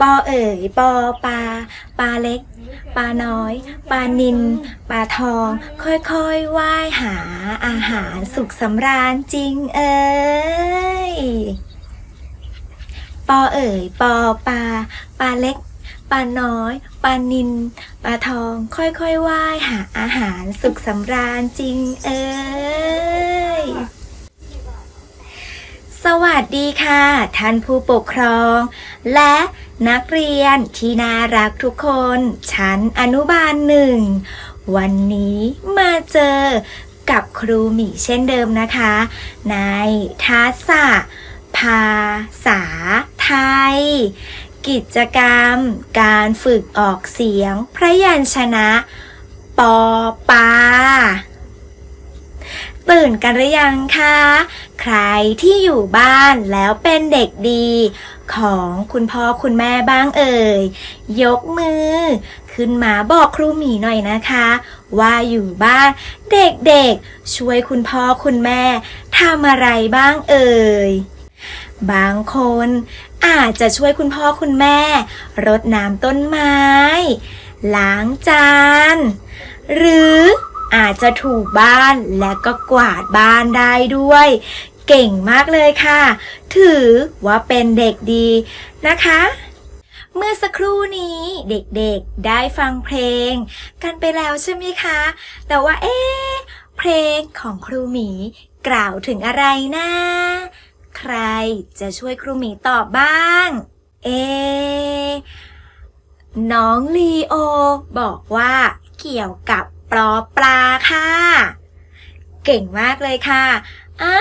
ปอเอ๋ยปอปลาปลาเล็กปลาน้อยปลานินปลาทอง ค่อยๆว่ายหาอาหารสุขสำราญจริงเอ้ยปอเอ๋ยปอปลาปลาเล็กปลาน้อยปลานินปลาทอง ค่อยๆว่ายหาอาหารสุขสำราญจริงเอ้ย สวัสดีค่ะ ท่านผู้ปกครอง และนักเรียนที่น่ารักทุกคน ชั้นอนุบาลหนึ่ง วันนี้มาเจอกับครูหมีเช่นเดิมนะคะ ในทักษะภาษาไทย กิจกรรม การฝึกออกเสียงพระยัญชนะ ปอปา ตื่นกันหรือยังคะ ใครที่อยู่บ้านแล้วเป็นเด็กดี ของคุณพ่อคุณแม่บ้างเอ่ย ยกมือ ขึ้นมาบอกครูหมีหน่อยนะคะ ว่าอยู่บ้านเด็กๆ ช่วยคุณพ่อคุณแม่ทำอะไรบ้างเอ่ย บางคนอาจจะช่วยคุณพ่อคุณแม่ รดน้ำต้นไม้ ล้างจาน หรือ อาจจะถูบ้านและก็กวาดบ้านได้ด้วย เก่งมากเลยค่ะ ถือว่าเป็นเด็กดีนะคะเมื่อสักครู่นี้เด็กๆได้ฟังเพลง กันไปแล้วใช่ไหมคะ แต่ว่าเอ๊เพลงของครูหมีกล่าวถึงอะไรนะ ใครจะช่วยครูหมีตอบบ้าง เอะน้องลีโอ บอกว่าเกี่ยวกับ ปลอปลาค่ะ เก่งมากเลยค่ะอะ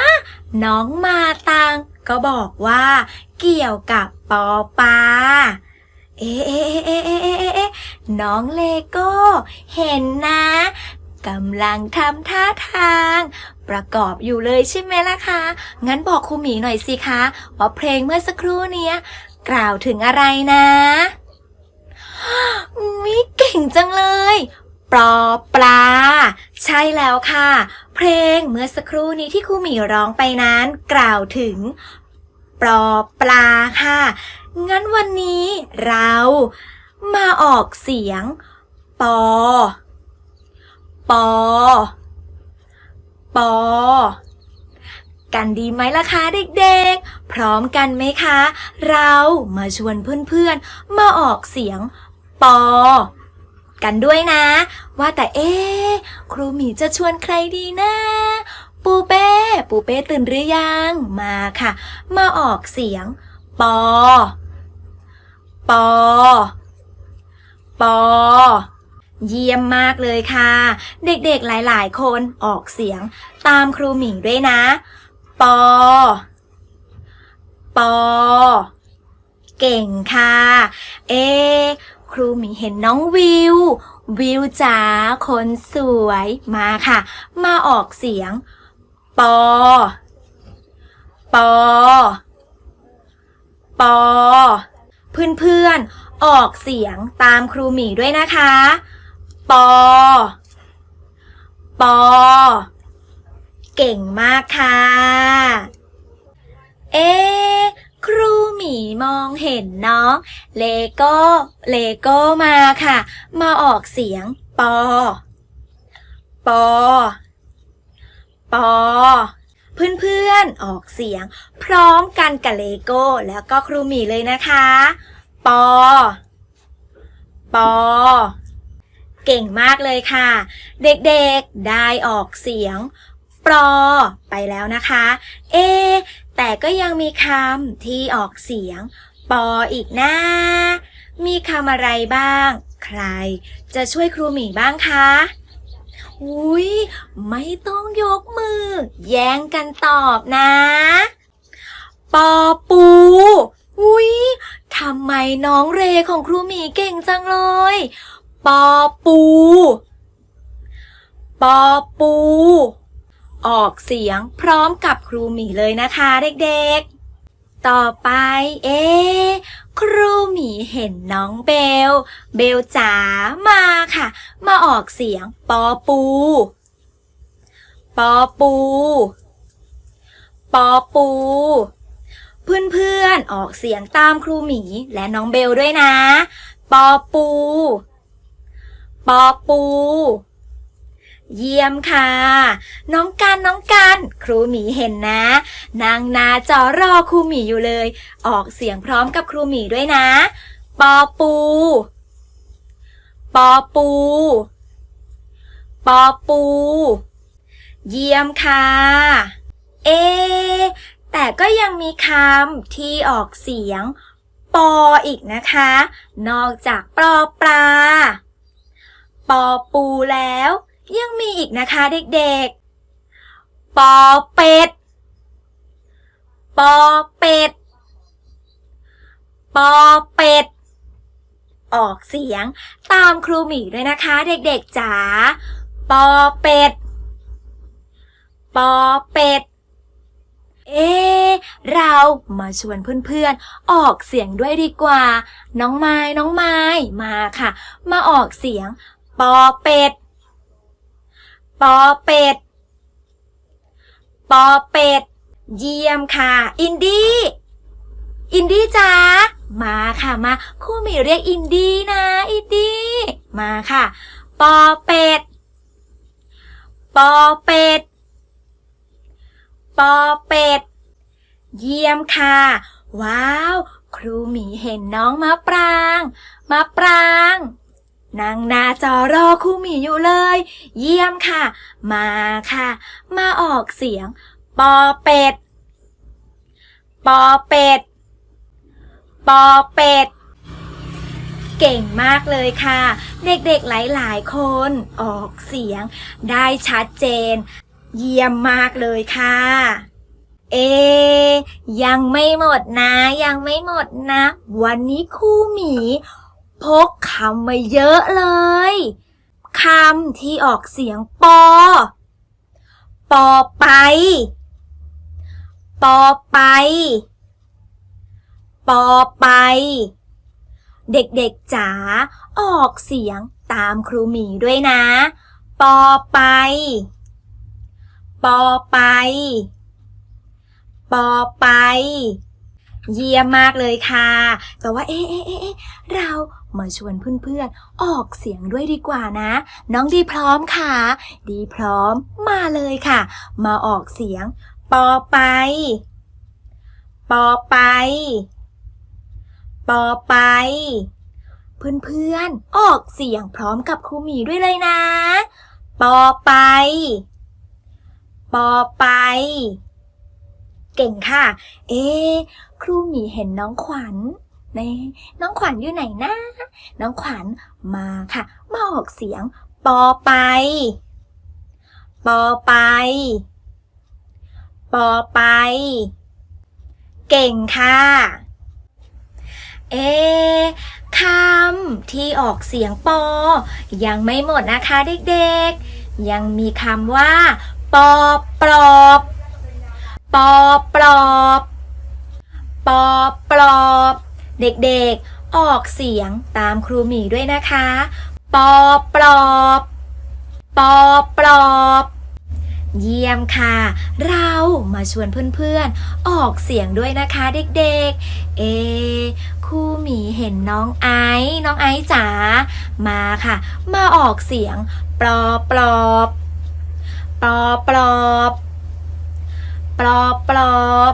น้องมาตังก็บอกว่า เกี่ยวกับปอปลาเอ๊ะเอ๊ะเอ๊ะเอ๊ะเอ๊ะน้องเลโก้เห็นนะกำลังทำท่าทาง ประกอบอยู่เลยใช่ไหมล่ะคะ งั้นบอกครูหมีหน่อยสิคะว่าเพลงเมื่อสักครู่เนี้ยกล่าวถึงอะไรนะมิเก่งจังเลย ปอปลา ใช่แล้วค่ะ เพลงเมื่อสักครู่นี้ที่ครูหมีร้องไปนั้น กล่าวถึงปอปลาค่ะ งั้นวันนี้เรามาออกเสียง ปอ ปอ ปอ กันดีไหมล่ะคะเด็กๆ พร้อมกันไหมคะ เรามาชวนเพื่อนๆ มาออกเสียง ปอ กันด้วยนะ ว่าแต่เอ๊ครูหมีจะชวนใครดีนะ ปูเป้ ปูเป้ตื่นหรือยัง มาค่ะ มาออกเสียง ปอ ปอ ปอ เยี่ยมมากเลยค่ะ เด็กๆหลายๆ คนออกเสียง ตามครูหมีด้วยนะ ปอ ปอ เก่งค่ะ เอ ครูหมีเห็นน้องวิว วิวจ๋าคนสวยมาค่ะ มาออกเสียง ปอ ปอ ปอ เพื่อนๆ ออกเสียงตามครูหมีด้วยนะคะ ปอ ปอ เก่งมากค่ะ เอ๊ ครูหมีมองเห็นน้อง เลโก้ เลโก้มาค่ะ มาออกเสียง ปอ ปอ ปอ เพื่อนๆออกเสียง พร้อมกันกับเลโก้ แล้วก็ครูหมีเลยนะคะ ปอ ปอ เก่งมากเลยค่ะ เด็กๆได้ออกเสียง ปลอไปแล้วนะคะ เอ แต่ก็ยังมีคำที่ออกเสียง ปออีกนะ มีคำอะไรบ้าง ใครจะช่วยครูหมีบ้างคะ อุ้ยไม่ต้องยกมือ แย่งกันตอบนะ ปอปู อุ้ยทำไมน้องเรของครูหมีเก่งจังเลย ปอปู ปอปู ออกเสียงพร้อมกับครูหมีเลยนะคะเด็กๆ ต่อไป เอ๊ครูหมีเห็นน้องเบล เบลจ๋ามาค่ะ มาออกเสียงปอปู ปอปู ปอปู เพื่อนๆ ออกเสียงตามครูหมีและน้องเบลด้วยนะ ปอปู ปอปู เยี่ยมค่ะ น้องกันน้องกันครูหมีเห็นนะ นางนาจอรอครูหมีอยู่เลย ออกเสียงพร้อมกับครูหมีด้วยนะ ปอปู ปอปู ปอปู เยี่ยมค่ะ เอ แต่ก็ยังมีคำที่ออกเสียง ปออีกนะคะ นอกจากปอปลา ปอปูแล้ว ยังมีอีกนะคะเด็กๆ ปอเป็ด ปอเป็ด ปอเป็ด ออกเสียงตามครูหมีด้วยนะคะเด็กๆจ๋า ปอเป็ด ปอเป็ด เอะเรามาชวนเพื่อนๆ ออกเสียงด้วยดีกว่า น้องไม้น้องไม้มาค่ะ มาออกเสียง ปอเป็ด ปอเป็ด ปอเป็ด เยี่ยมค่ะ อินดี้ อินดี้จ๋า มาค่ะมาครู่หมีเรียกอินดี้นะ อินดี้ มาค่ะ ปอเป็ด ปอเป็ด ปอเป็ด เยี่ยมค่ะ ว้าว ครูหมีเห็นน้องมะปราง มะปราง นางนาจอรอครูหมีอยู่เลย เยี่ยมค่ะ มาค่ะ มาออกเสียง ปอเป็ด ปอเป็ด ปอเป็ด เก่งมากเลยค่ะ เด็กๆหลายๆ คนออกเสียง ได้ชัดเจน เยี่ยมมากเลยค่ะเอ ยังไม่หมดนะ ยังไม่หมดนะ วันนี้ครูหมี พกคำมาเยอะเลยคำที่ออกเสียงปอ ปอไป ปอไป ปอไป เด็กๆจ๋าออกเสียงตามครูหมีด้วยนะ ปอไป ปอไป ปอไป เยี่ยมมากเลยค่ะ แต่ว่าเอ๊ะเอ๊ะเอ๊ะเอ๊ะเรา มาชวนเพื่อนๆ ออกเสียงด้วยดีกว่านะ น้องดีพร้อมค่ะ ดีพร้อมมาเลยค่ะ มาออกเสียง ปอไป ปอไป ปอไป เพื่อนๆ ออกเสียงพร้อมกับครูหมีด้วยเลยนะ ปอไป ปอไปเก่งค่ะ เอ๊ครูหมีเห็นน้องขวัญ น่น้องขวัญอยู่ไหนนะ น้องขวัญมาค่ะ มาออกเสียง ปอไป ปอไป ปอไป เก่งค่ะ เอคำที่ออกเสียงปอ ยังไม่หมดนะคะเด็กๆ ยังมีคำว่า ปอปลอบ ปอปลอบ ปอปลอบ เด็กๆ ออกเสียงตามครูหมีด้วยนะคะ ปอปลอบปอปลอบเยี่ยมค่ะ เรามาชวนเพื่อนๆ ออกเสียงด้วยนะคะเด็กๆ เอครูหมีเห็นน้องไอซ์น้องไอซ์จ๋า มาค่ะ มาออกเสียง ปลอปลอบปลอปลอบปลอปลอบ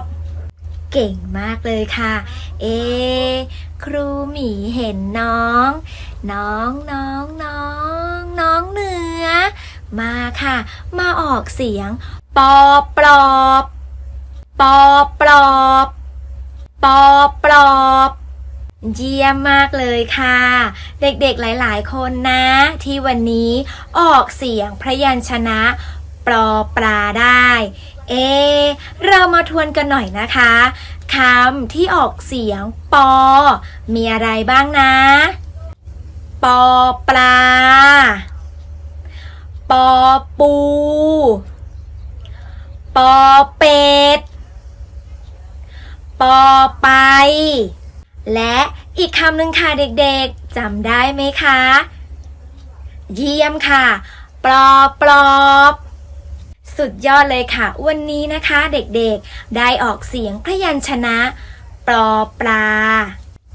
เก่งมากเลยค่ะ เอ ครูหมีเห็นน้อง น้องน้องน้องน้องเหนือ มาค่ะ มาออกเสียง ปอปลอบปอปลอบปอปลอบเยี่ยมมากเลยค่ะ เด็กๆหลายๆ คนนะ ที่วันนี้ออกเสียงพยัญชนะ ปลอปลาได้ เอ เรามาทวนกันหน่อยนะคะคำที่ออกเสียงปอ มีอะไรบ้างนะ ปอปลา ปอปู ปอเป็ด ปอไป และอีกคำหนึ่งค่ะเด็กๆจำได้ไหมคะ เยี่ยมค่ะ ปลอปลอบ สุดยอดเลยค่ะ วันนี้นะคะเด็กๆ ได้ออกเสียงพยัญชนะปลอปลา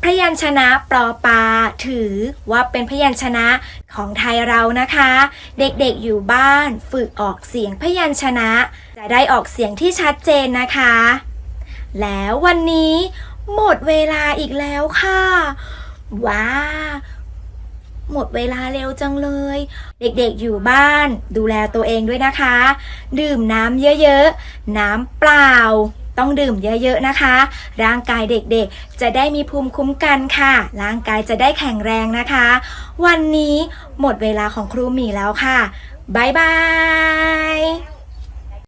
พยัญชนะปลอปลาถือว่าเป็นพยัญชนะของไทยเรานะคะ เด็กๆอยู่บ้านฝึกออกเสียงพยัญชนะ จะได้ออกเสียงที่ชัดเจนนะคะ แล้ววันนี้หมดเวลาอีกแล้วค่ะ ว้า หมดเวลาเร็วจังเลย เด็กๆอยู่บ้าน ดูแลตัวเองด้วยนะคะ ดื่มน้ำเยอะๆ น้ำเปล่า ต้องดื่มเยอะๆนะคะ ร่างกายเด็กๆ จะได้มีภูมิคุ้มกันค่ะ ร่างกายจะได้แข็งแรงนะคะ วันนี้หมดเวลาของครูหมีแล้วค่ะ บ๊ายบาย